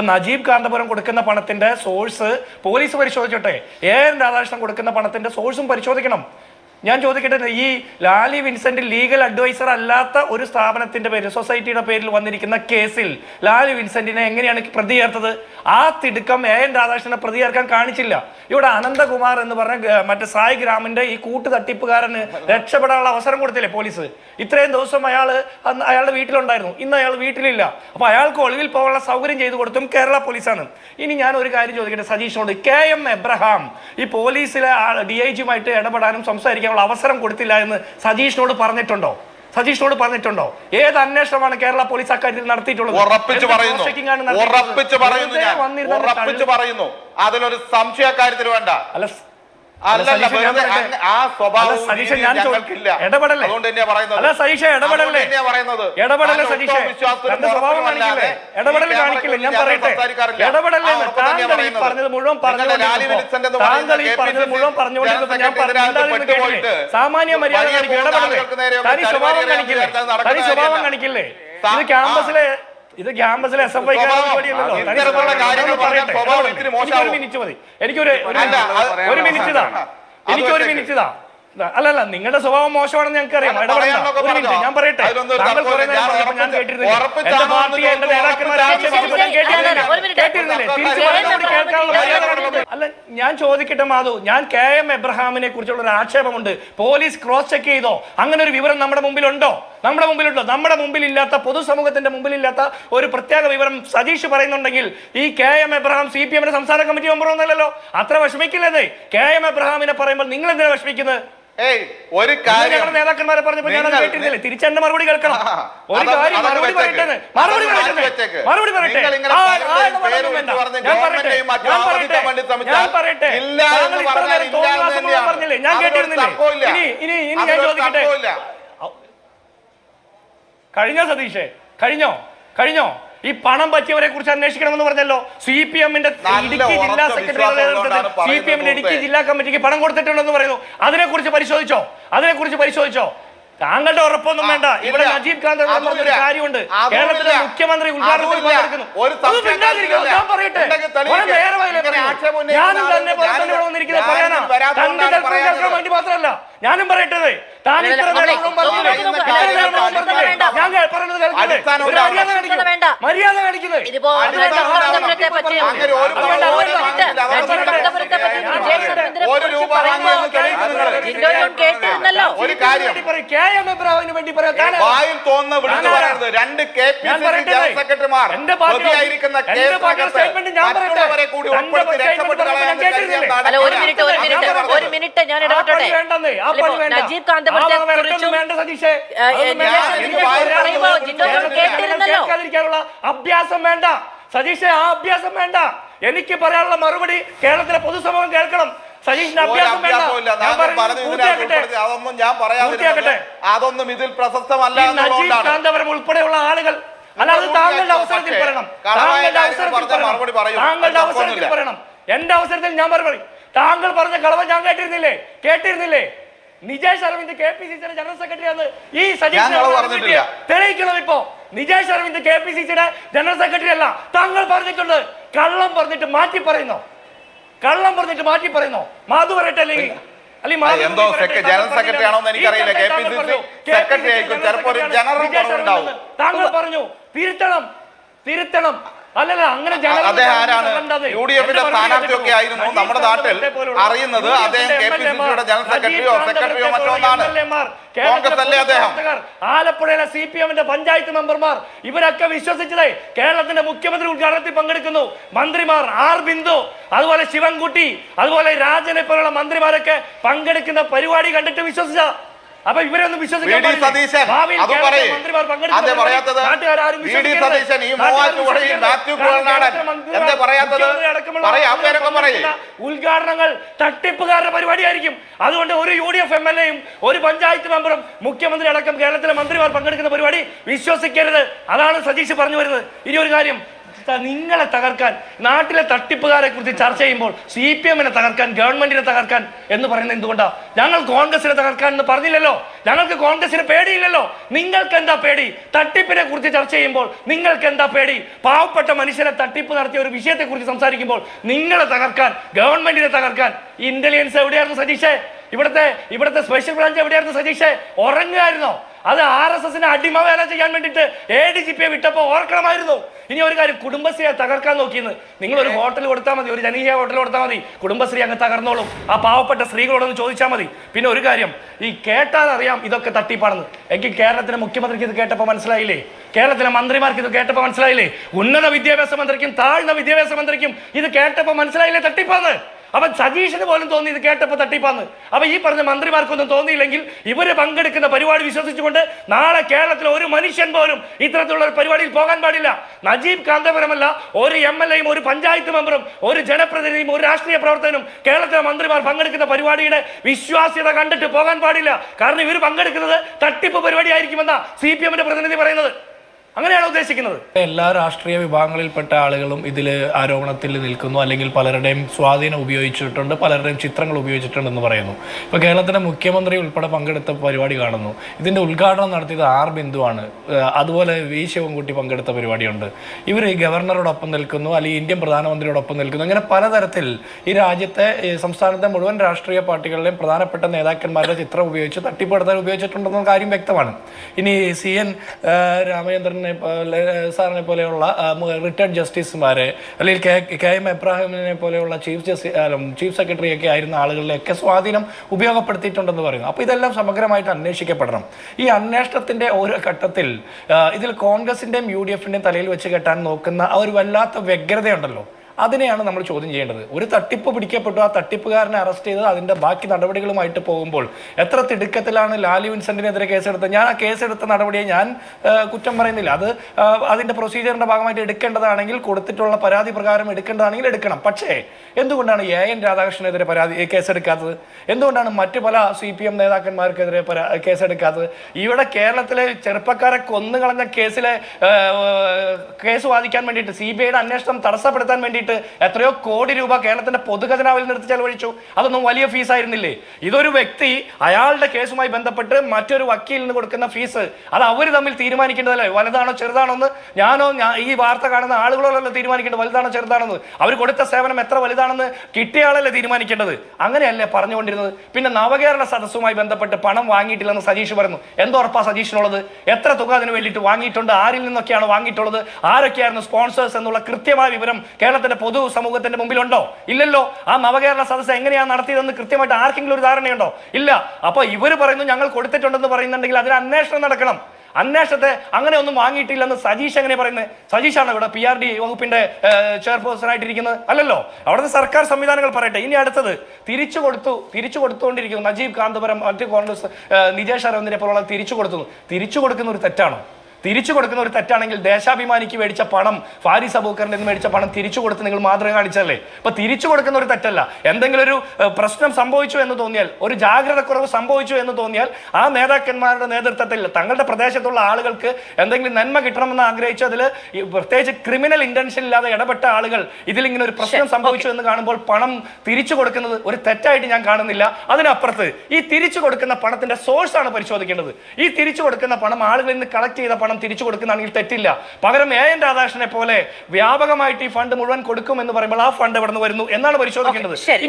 ഇപ്പൊ നജീബ് കാന്തപുരം കൊടുക്കുന്ന പണത്തിന്റെ സോഴ്സ് പോലീസ് പരിശോധിച്ചോട്ടെ. എ എൻ രാധാകൃഷ്ണൻ കൊടുക്കുന്ന പണത്തിന്റെ സോഴ്സും പരിശോധിക്കണം. ഞാൻ ചോദിക്കട്ടെ ഈ ലാലി വിൻസെന്റ് ലീഗൽ അഡ്വൈസർ അല്ലാത്ത ഒരു സ്ഥാപനത്തിന്റെ പേരിൽ സൊസൈറ്റിയുടെ പേരിൽ വന്നിരിക്കുന്ന കേസിൽ ലാലി വിൻസെന്റിനെ എങ്ങനെയാണ് പ്രതി ചേർത്തത് ആ തിടുക്കം എ എൻ രാധാകൃഷ്ണനെ പ്രതി ചേർക്കാൻ കാണിച്ചില്ല. ഇവിടെ അനന്തകുമാർ എന്ന് പറഞ്ഞ മറ്റേ സായി ഗ്രാമിന്റെ ഈ കൂട്ടു തട്ടിപ്പുകാരന് രക്ഷപ്പെടാനുള്ള അവസരം കൊടുത്തില്ലേ പോലീസ്? ഇത്രയും ദിവസം അയാൾ അയാളുടെ വീട്ടിലുണ്ടായിരുന്നു. ഇന്ന് അയാൾ വീട്ടിലില്ല. അപ്പൊ അയാൾക്ക് ഒളിവിൽ പോകാനുള്ള സൗകര്യം ചെയ്തു കൊടുത്തും കേരള പോലീസാണ്. ഇനി ഞാൻ ഒരു കാര്യം ചോദിക്കട്ടെ സജീഷിനോട് കെ എം എബ്രഹാം ഈ പോലീസിലെ ഡി ഐ ജിയുമായിട്ട് ഇടപെടാനും സംസാരിക്കാനുള്ള അവസരം കൊടുത്തില്ല എന്ന് സതീഷിനോട് പറഞ്ഞിട്ടുണ്ടോ? സതീഷിനോട് പറഞ്ഞിട്ടുണ്ടോ? ഏത് അന്വേഷണമാണ് കേരള പോലീസ് അക്കാര്യത്തിൽ നടത്തിയിട്ടുള്ളത്? ഉറപ്പിച്ച് സംശയ പറയുന്നു? ഉറപ്പിച്ച് പറയുന്നു അതിലൊരു സംശയക്കാര്യത്തിൽ വേണ്ട. അല്ല ഇടപെടല്ലേ? ഇടപെടല്ലേ? സതീഷേ തന്റെ സ്വഭാവം കാണിക്കില്ലേ? ഇടപെടൽ ഞാൻ പറയട്ടെ. ഇടപെടല്ലേ താങ്കൾ ഈ പറഞ്ഞത് മുഴുവൻ താങ്കൾ ഈ പറഞ്ഞത് മുഴുവൻ ഞാൻ പറഞ്ഞില്ല സാമാന്യ മര്യാദ തനി സ്വഭാവം കാണിക്കില്ലേ? തനി സ്വഭാവം. കാണിക്കില്ലേ? ഇത് ക്യാമ്പസിലെ ഇത് ക്യാമ്പസിലെ എസ് എഫ് ഐ എനിക്കൊരു മിനിറ്റ് മതി. എനിക്കൊരു ഒരു മിനിറ്റ് ഇതാണ് ഒരു എനിക്കൊരു മിനിറ്റ് ഇതാ. അല്ലല്ല നിങ്ങളുടെ സ്വഭാവം മോശമാണെന്ന് ഞങ്ങൾക്ക് അറിയാം ഇടപെടണ്ട. ഒരു. ഞാൻ പറയട്ടെ. താങ്കൾ കുറെ നേരം ഞാൻ കേട്ടിരുന്നില്ല. എന്റെ പാർട്ടി എന്റെ നേതാക്കന്മാർ ആക്ഷേപിച്ചപ്പോൾ ഞാൻ ശരി, ശരി, കേട്ടിരുന്നില്ല. അല്ല, ഒരു മിനിറ്റ്. കേട്ടിരുന്നില്ലേ? തിരിച്ചു ജയൻ കേൾക്കാനുള്ള മര്യാദ അല്ല ഞാൻ ചോദിക്കട്ടെ മാധു? ഞാൻ കെ എം എബ്രഹാമിനെ കുറിച്ചുള്ള ഒരു ആക്ഷേപമുണ്ട്. പോലീസ് ക്രോസ് ചെക്ക് ചെയ്തോ? അങ്ങനെ ഒരു വിവരം നമ്മുടെ മുമ്പിലുണ്ടോ? നമ്മുടെ മുമ്പിലുണ്ടോ നമ്മുടെ മുമ്പിലില്ലാത്ത പൊതുസമൂഹത്തിന്റെ മുമ്പിലില്ലാത്ത ഒരു പ്രത്യേക വിവരം സതീഷ് പറയുന്നുണ്ടെങ്കിൽ ഈ K M Abraham C P എമ്മിന്റെ സംസ്ഥാന കമ്മിറ്റി മെമ്പർ ഒന്നല്ലല്ലോ. അത്ര വിഷമിക്കില്ലെന്നേ കെ എം എബ്രഹാമിനെ പറയുമ്പോൾ നിങ്ങൾ എന്തിനാ വിഷമിക്കുന്നത്? ഒരു കാര്യം നേതാക്കന്മാരെ പറഞ്ഞപ്പോൾ ഞാൻ നിങ്ങൾ- കേട്ടിരുന്നില്ലേ? തിരിച്ച് മറുപടി കേൾക്കണം. ഒരു കാര്യം മറുപടി. പറയട്ടെ മറുപടി പറയട്ടെ പറയട്ടെ. ഞാൻ പറയട്ടെ. ഞാൻ കേട്ടിരുന്നില്ലേ? ഇനി ഇനി ഇനി ഞാൻ ചോദിക്കട്ടെ. കഴിഞ്ഞോ സതീഷേ? കഴിഞ്ഞോ? കഴിഞ്ഞോ? ഈ പണം പറ്റിയവരെ കുറിച്ച് അന്വേഷിക്കണമെന്ന് പറഞ്ഞല്ലോ. സി പി എമ്മിന്റെ ഇടുക്കി ജില്ലാ സെക്രട്ടറിയുടെ സി പി എമ്മിന്റെ ഇടുക്കി ജില്ലാ കമ്മിറ്റിക്ക് പണം കൊടുത്തിട്ടുണ്ടെന്ന് പറയുന്നു. അതിനെ കുറിച്ച് പരിശോധിച്ചോ? അതിനെ കുറിച്ച് പരിശോധിച്ചോ? താങ്കളുടെ ഉറപ്പൊന്നും വേണ്ട. ഇവിടെ നജീബ് ഖാൻ പറഞ്ഞൊരു കാര്യമുണ്ട്. കേരളത്തിലെ മുഖ്യമന്ത്രി ഉദ്ഘാടനത്തിൽ പങ്കെടുക്കുന്നു. ഞാൻ പറയട്ടെ. ഞാനും തന്നെ ഇവിടെ വന്നിരിക്കുന്നത് പറയാനാ. തന്റെ വേണ്ടി മാത്രമല്ല. ഞാനും പറയട്ടെ. താൻ ഇത്ര. ഞാൻ കേ- പറയുന്നത് ഒരു മര്യാദ ഉണ്ടാവണം. കാണിക്കൂ. വേണ്ട. മര്യാദ കാണിക്കുന്നത് ഒരു കാര്യം. കെ എം വേണ്ടി വായിൽ തോന്നുന്ന വിളിച്ചു ഞാനാരാ? പറയരുത്. രണ്ട് K P C C general സെക്രട്ടറിമാർ പ്രതിയായിരിക്കുന്ന. മറ്റുള്ളവരെ കൂടി ഉൾപ്പെടുത്തി രക്ഷപ്പെട്ട് ഒരു മിനിറ്റ് ഒരു ഞാൻ മിനിറ്റ് ഒരു മിനിറ്റ് ഞാൻ ഇടപെട്ടോട്ടെ ആ അല്ല, വേണ്ട. നജീബ് കാന്തപുരത്തെ കുറിച്ചും പറയുമ്പോൾ കേട്ടിരുന്നല്ലോ. അഭ്യാസം വേണ്ട. സതീഷ് ആ അഭ്യാസം വേണ്ട. എനിക്ക് പറയാനുള്ള മറുപടി കേരളത്തിലെ പൊതുസമൂഹം കേൾക്കണം. സതീഷിന്റെ ഒരു അഭ്യാസം വേണ്ട. ഞാൻ പറയുന്നത് പൂർത്തിയാക്കട്ടെ. അതൊന്നും ഞാൻ പറയാതിരുന്നത്. അതൊന്നും ഇതിൽ പ്രശസ്തമല്ല നജീബ് കാന്തപുരം ഉൾപ്പെടെയുള്ള ആളുകൾ അല്ലാതെ താങ്കളുടെ അവസരത്തിൽ പറയണം. താങ്കളുടെ അവസരത്തിൽ പറയണം. താങ്കളുടെ അവസരത്തിൽ. പറയണം. എന്റെ അവസരത്തിൽ ഞാൻ മറുപടി താങ്കൾ പറഞ്ഞ കളവ് ഞാൻ കേട്ടിരുന്നില്ലേ? കേട്ടിരുന്നില്ലേ? Nijesh Aravind K P C സിയുടെ ജനറൽ സെക്രട്ടറി ആണ് ഈ സജീഷ്. തെളിയിക്കണം ഇപ്പോ. Nijesh Aravind K P C സിയുടെ ജനറൽ സെക്രട്ടറി അല്ല. താങ്കൾ പറഞ്ഞിട്ടുണ്ട്. കള്ളം പറഞ്ഞിട്ട് മാറ്റി പറയുന്നു? കള്ളം പറഞ്ഞിട്ട് മാറ്റി പറയുന്നു? മാധു വരട്ടെ അല്ലെങ്കിൽ എന്തോ ജനറൽ സെക്രട്ടറി ആണോ എന്ന് എനിക്കറിയില്ല. ഈ K P C C secretary ആയിരിക്കും. ഒരു ജനറൽ താങ്കൾ പറഞ്ഞു തിരുത്തണം. തിരുത്തണം. അല്ലല്ല അങ്ങനെ അദ്ദേഹം ആരാണ്? യു ഡി എഫിന്റെ സ്ഥാനാർത്ഥിയൊക്കെ ആയിരുന്നു. നമ്മുടെ നാട്ടിൽ അറിയുന്നത് അദ്ദേഹം കെ പി സി സിയുടെ ജനറൽ സെക്രട്ടറിയോ സെക്രട്ടറിയോ മറ്റോ ഒന്നാണ് കോൺഗ്രസ് അല്ലേ അദ്ദേഹം? ആലപ്പുഴയിലെ സി പി എമ്മിന്റെ പഞ്ചായത്ത് മെമ്പർമാർ ഇവരൊക്കെ വിശ്വസിച്ചത് കേരളത്തിന്റെ മുഖ്യമന്ത്രി ഉദ്ഘാടനത്തിൽ പങ്കെടുക്കുന്നു. മന്ത്രിമാർ ആർ ബിന്ദു അതുപോലെ ശിവൻകുട്ടി അതുപോലെ രാജനെ പോലുള്ള മന്ത്രിമാരൊക്കെ പങ്കെടുക്കുന്ന പരിപാടി കണ്ടിട്ട് വിശ്വസിച്ച അപ്പൊ ഇവരൊന്നും ഉദ്ഘാടനങ്ങൾ തട്ടിപ്പുകാരുടെ പരിപാടിയായിരിക്കും. അതുകൊണ്ട് ഒരു U D F M L എയും ഒരു പഞ്ചായത്ത് മെമ്പറും മുഖ്യമന്ത്രി അടക്കം കേരളത്തിലെ മന്ത്രിമാർ പങ്കെടുക്കുന്ന പരിപാടി വിശ്വസിക്കരുത്. അതാണ് സതീഷ് പറഞ്ഞു വരുന്നത്. ഇനി ഒരു കാര്യം നിങ്ങളെ തകർക്കാൻ നാട്ടിലെ തട്ടിപ്പുകാരെ കുറിച്ച് ചർച്ച ചെയ്യുമ്പോൾ സി പി എമ്മിനെ തകർക്കാൻ ഗവൺമെന്റിനെ തകർക്കാൻ എന്ന് പറയുന്നത് എന്തുകൊണ്ടാ? ഞങ്ങൾ കോൺഗ്രസിനെ തകർക്കാൻ എന്ന് പറഞ്ഞില്ലല്ലോ. ഞങ്ങൾക്ക് കോൺഗ്രസിന് പേടിയില്ലല്ലോ. നിങ്ങൾക്ക് എന്താ പേടി? തട്ടിപ്പിനെ കുറിച്ച് ചർച്ച ചെയ്യുമ്പോൾ നിങ്ങൾക്ക് എന്താ പേടി? പാവപ്പെട്ട മനുഷ്യരെ തട്ടിപ്പ് നടത്തിയ ഒരു വിഷയത്തെ കുറിച്ച് സംസാരിക്കുമ്പോൾ നിങ്ങളെ തകർക്കാൻ ഗവൺമെന്റിനെ തകർക്കാൻ ഇന്റലിജൻസ് എവിടെയായിരുന്നു സതീഷേ ഇവിടുത്തെ ഇവിടുത്തെ സ്പെഷ്യൽ ബ്രാഞ്ച് എവിടെയായിരുന്നു സതീഷേ ഉറങ്ങുമായിരുന്നോ? അത് ആർ എസ് എസിന് അടിമ വേല ചെയ്യാൻ വേണ്ടിയിട്ട് എ ഡി ജി പിയെ വിട്ടപ്പോൾ ഓർക്കണമായിരുന്നു. ഇനി ഒരു കാര്യം കുടുംബശ്രീയെ തകർക്കാൻ നോക്കിയെന്ന്. നിങ്ങൾ ഒരു ഹോട്ടൽ കൊടുത്താൽ മതി ഒരു ജനകീയ ഹോട്ടൽ കൊടുത്താൽ മതി കുടുംബശ്രീ അങ്ങ് തകർന്നോളും. ആ പാവപ്പെട്ട സ്ത്രീകളോടൊന്ന് ചോദിച്ചാൽ മതി. പിന്നെ ഒരു കാര്യം ഈ കേട്ടാൽ അറിയാം ഇതൊക്കെ തട്ടിപ്പാണെന്ന്. എനിക്ക് കേരളത്തിലെ മുഖ്യമന്ത്രിക്ക് ഇത് കേട്ടപ്പോൾ മനസ്സിലായില്ലേ? കേരളത്തിലെ മന്ത്രിമാർക്ക് ഇത് കേട്ടപ്പോൾ മനസ്സിലായില്ലേ? ഉന്നത വിദ്യാഭ്യാസ മന്ത്രിക്കും താഴ്ന്ന വിദ്യാഭ്യാസ മന്ത്രിക്കും ഇത് കേട്ടപ്പോൾ മനസ്സിലായില്ലേ തട്ടിപ്പാന്ന്? അപ്പൊ സതീഷിന് പോലും തോന്നി ഇത് കേട്ടപ്പോൾ തട്ടിപ്പാന്ന്. അപ്പൊ ഈ പറഞ്ഞ മന്ത്രിമാർക്കൊന്നും തോന്നിയില്ലെങ്കിൽ ഇവർ പങ്കെടുക്കുന്ന പരിപാടി വിശ്വസിച്ചുകൊണ്ട് നാളെ കേരളത്തിൽ ഒരു മനുഷ്യൻ പോലും ഇത്തരത്തിലുള്ള ഒരു പരിപാടിയിൽ പോകാൻ പാടില്ല. നജീബ് കാന്തപുരമല്ല ഒരു എം എൽ എയും ഒരു പഞ്ചായത്ത് മെമ്പറും ഒരു ജനപ്രതിനിധിയും ഒരു രാഷ്ട്രീയ പ്രവർത്തകനും കേരളത്തിലെ മന്ത്രിമാർ പങ്കെടുക്കുന്ന പരിപാടിയുടെ വിശ്വാസ്യത കണ്ടിട്ട് പോകാൻ പാടില്ല. കാരണം ഇവർ പങ്കെടുക്കുന്നത് തട്ടിപ്പ് പരിപാടി ആയിരിക്കുമെന്ന സി പി എമ്മിന്റെ പ്രതിനിധി പറയുന്നത്. അങ്ങനെയാണ് ഉദ്ദേശിക്കുന്നത്? എല്ലാ രാഷ്ട്രീയ വിഭാഗങ്ങളിൽപ്പെട്ട ആളുകളും ഇതിൽ ആരോപണത്തിൽ നിൽക്കുന്നു അല്ലെങ്കിൽ പലരുടെയും സ്വാധീനം ഉപയോഗിച്ചിട്ടുണ്ട് പലരുടെയും ചിത്രങ്ങൾ ഉപയോഗിച്ചിട്ടുണ്ടെന്ന് പറയുന്നു. ഇപ്പോൾ കേരളത്തിന്റെ മുഖ്യമന്ത്രി ഉൾപ്പെടെ പങ്കെടുത്ത പരിപാടി കാണുന്നു. ഇതിന്റെ ഉദ്ഘാടനം നടത്തിയത് ആർ ബിന്ദുവാണ് അതുപോലെ വി ശിവൻകുട്ടി പങ്കെടുത്ത പരിപാടിയുണ്ട്. ഇവർ ഈ ഗവർണറോടൊപ്പം നിൽക്കുന്നു അല്ലെങ്കിൽ ഇന്ത്യൻ പ്രധാനമന്ത്രിയോടൊപ്പം നിൽക്കുന്നു. അങ്ങനെ പലതരത്തിൽ ഈ രാജ്യത്തെ സംസ്ഥാനത്തെ മുഴുവൻ രാഷ്ട്രീയ പാർട്ടികളുടെയും പ്രധാനപ്പെട്ട നേതാക്കന്മാരുടെ ചിത്രം ഉപയോഗിച്ച് തട്ടിപ്പെടുത്താൻ ഉപയോഗിച്ചിട്ടുണ്ടെന്ന കാര്യം വ്യക്തമാണ്. ഇനി സി എൻ രാമചന്ദ്രനെ പോലെ സാറിനെ പോലെയുള്ള റിട്ടയർഡ് ജസ്റ്റിസുമാരെ അല്ലെങ്കിൽ കെ കെ എം എബ്രാഹിമിനെ പോലെയുള്ള ചീഫ് ജസ്റ്റിസ് ചീഫ് സെക്രട്ടറി ഒക്കെ ആയിരുന്ന ആളുകളിലൊക്കെ സ്വാധീനം ഉപയോഗപ്പെടുത്തിയിട്ടുണ്ടെന്ന് പറയുന്നു. അപ്പോൾ ഇതെല്ലാം സമഗ്രമായിട്ട് അന്വേഷിക്കപ്പെടണം. ഈ അന്വേഷണത്തിന്റെ ഓരോ ഘട്ടത്തിൽ ഇതിൽ കോൺഗ്രസിന്റെയും യു ഡി എഫിന്റെയും തലയിൽ വെച്ച് കെട്ടാൻ നോക്കുന്ന ആ ഒരു വല്ലാത്ത വ്യഗ്രതയുണ്ടല്ലോ. അതിനെയാണ് നമ്മൾ ചോദ്യം ചെയ്യേണ്ടത്. ഒരു തട്ടിപ്പ് പിടിക്കപ്പെട്ടു ആ തട്ടിപ്പുകാരനെ അറസ്റ്റ് ചെയ്ത് അതിന്റെ ബാക്കി നടപടികളുമായിട്ട് പോകുമ്പോൾ എത്ര തിടുക്കത്തിലാണ് ലാലു വിൻസെന്റിനെതിരെ കേസെടുത്തത്? ഞാൻ ആ കേസെടുത്ത നടപടിയെ ഞാൻ കുറ്റം പറയുന്നില്ല. അത് അതിന്റെ അതിന്റെ പ്രൊസീജിയറിന്റെ ഭാഗമായിട്ട് എടുക്കേണ്ടതാണെങ്കിൽ കൊടുത്തിട്ടുള്ള പരാതി പ്രകാരം എടുക്കേണ്ടതാണെങ്കിൽ എടുക്കണം. പക്ഷേ എന്തുകൊണ്ടാണ് എ എൻ രാധാകൃഷ്ണനെതിരെ പരാതി കേസെടുക്കാത്തത്? എന്തുകൊണ്ടാണ് മറ്റു പല സി പി എം നേതാക്കന്മാർക്കെതിരെ കേസെടുക്കാത്തത്? ഇവിടെ കേരളത്തിലെ ചെറുപ്പക്കാരെ കൊന്നുകളഞ്ഞ കേസിലെ കേസ് വാദിക്കാൻ വേണ്ടിയിട്ട് സി ബി ഐയുടെ അന്വേഷണം തടസ്സപ്പെടുത്താൻ വേണ്ടിയിട്ട് എത്രയോ കോടി രൂപ കേരളത്തിന്റെ പൊതുഖജനാവിൽ എടുത്ത് ചെലവഴിച്ചു. അതൊന്നും വലിയ ഫീസ് ആയിരുന്നില്ലേ ഇതൊരു വ്യക്തി അയാളുടെ കേസുമായി ബന്ധപ്പെട്ട് മറ്റൊരു വക്കീലിന് കൊടുക്കുന്ന ഫീസ് അത് അവർ തമ്മിൽ തീരുമാനിക്കേണ്ടതല്ലേ? വലുതാണോ ചെറുതാണോ എന്ന് ഞാനോ ഈ വാർത്ത കാണുന്ന ആളുകളോടല്ലോ തീരുമാനിക്കേണ്ടത്? വലുതാണോ ചെറുതാണെന്ന്? അവർ കൊടുത്ത സേവനം എത്ര വലുതാണെന്ന് കിട്ടിയ ആളല്ലേ തീരുമാനിക്കേണ്ടത്? അങ്ങനെയല്ലേ പറഞ്ഞുകൊണ്ടിരുന്നത്. പിന്നെ നവകേരള സദസ്സുമായി ബന്ധപ്പെട്ട് പണം വാങ്ങിയിട്ടില്ലെന്ന് സജീഷ് പറഞ്ഞു എന്തോ ഉറപ്പാ സജീഷിനുള്ളത്? എത്ര തുക അതിന് വേണ്ടിയിട്ട് വാങ്ങിയിട്ടുണ്ട്? ആരിൽ നിന്നൊക്കെയാണ് വാങ്ങിയിട്ടുള്ളത്? ആരൊക്കെയായിരുന്നു സ്പോൺസേഴ്സ് എന്നുള്ള കൃത്യമായ വിവരം കേരളത്തിന്റെ പൊതു സമൂഹത്തിന്റെ മുമ്പിലുണ്ടോ? ഇല്ലല്ലോ. ആ നവകേരള സദസ്സ് എങ്ങനെയാണ് നടത്തിയതെന്ന് കൃത്യമായിട്ട് ആർക്കെങ്കിലും ഒരു ധാരണയുണ്ടോ? ഇല്ല. അപ്പൊ ഇവർ പറയുന്നു ഞങ്ങൾ കൊടുത്തിട്ടുണ്ടെന്ന് പറയുന്നുണ്ടെങ്കിൽ അതിന് അന്വേഷണം നടക്കണം. അന്വേഷണത്തെ അങ്ങനെ ഒന്നും വാങ്ങിയിട്ടില്ലെന്ന് സജീഷ് എങ്ങനെ പറയുന്നത്? സജീഷാണ് ഇവിടെ പി ആർ ഡി വകുപ്പിന്റെ ചെയർപേഴ്സൺ ആയിട്ടിരിക്കുന്നത് അല്ലല്ലോ. അവിടുത്തെ സർക്കാർ സംവിധാനങ്ങൾ പറയട്ടെ. ഇനി അടുത്തത് തിരിച്ചു കൊടുത്തു തിരിച്ചു കൊടുത്തുകൊണ്ടിരിക്കുന്നു. നജീബ് കാന്തപുരം മറ്റ് കോൺഗ്രസ് നിജേഷ് അരവിന്ദിനെ പോലുള്ള തിരിച്ചു കൊടുത്തു. തിരിച്ചു കൊടുക്കുന്ന ഒരു തെറ്റാണോ? തിരിച്ചു കൊടുക്കുന്ന ഒരു തെറ്റാണെങ്കിൽ ദേശാഭിമാനിക്ക് മേടിച്ച പണം ഫാരിസ് അബൂക്കറിന്റെ നിന്ന് മേടിച്ച പണം തിരിച്ചു കൊടുത്ത് നിങ്ങൾ മാതൃക കാണിച്ചല്ലേ അപ്പൊ തിരിച്ചു കൊടുക്കുന്ന ഒരു തെറ്റല്ല. എന്തെങ്കിലും ഒരു പ്രശ്നം സംഭവിച്ചു എന്ന് തോന്നിയാൽ ഒരു ജാഗ്രത കുറവ് സംഭവിച്ചു എന്ന് തോന്നിയാൽ ആ നേതാക്കന്മാരുടെ നേതൃത്വത്തിൽ തങ്ങളുടെ പ്രദേശത്തുള്ള ആളുകൾക്ക് എന്തെങ്കിലും നന്മ കിട്ടണമെന്ന് ആഗ്രഹിച്ചു അതിൽ പ്രത്യേകിച്ച് ക്രിമിനൽ ഇന്റൻഷൻ ഇല്ലാതെ ഇടപെട്ട ആളുകൾ ഇതിൽ ഇങ്ങനെ ഒരു പ്രശ്നം സംഭവിച്ചു എന്ന് കാണുമ്പോൾ പണം തിരിച്ചു കൊടുക്കുന്നത് ഒരു തെറ്റായിട്ട് ഞാൻ കാണുന്നില്ല. അതിനപ്പുറത്ത് ഈ തിരിച്ചു കൊടുക്കുന്ന പണത്തിന്റെ സോഴ്സ് ആണ് പരിശോധിക്കേണ്ടത്. ഈ തിരിച്ചു കൊടുക്കുന്ന പണം ആളുകളിൽ നിന്ന് കളക്ട് ചെയ്ത പണം തിരിച്ചു കൊടുക്കുന്നതാണെങ്കിൽ തെറ്റില്ല. പകരം എ എൻ രാധാകൃഷ്ണനെ പോലെ വ്യാപകമായിട്ട് ഈ ഫണ്ട് മുഴുവൻ കൊടുക്കും എന്ന് പറയുമ്പോൾ ആ ഫണ്ട് എവിടെ നിന്ന് വരുന്നു? എന്നാണ് പരിശോധിക്കേണ്ടത്.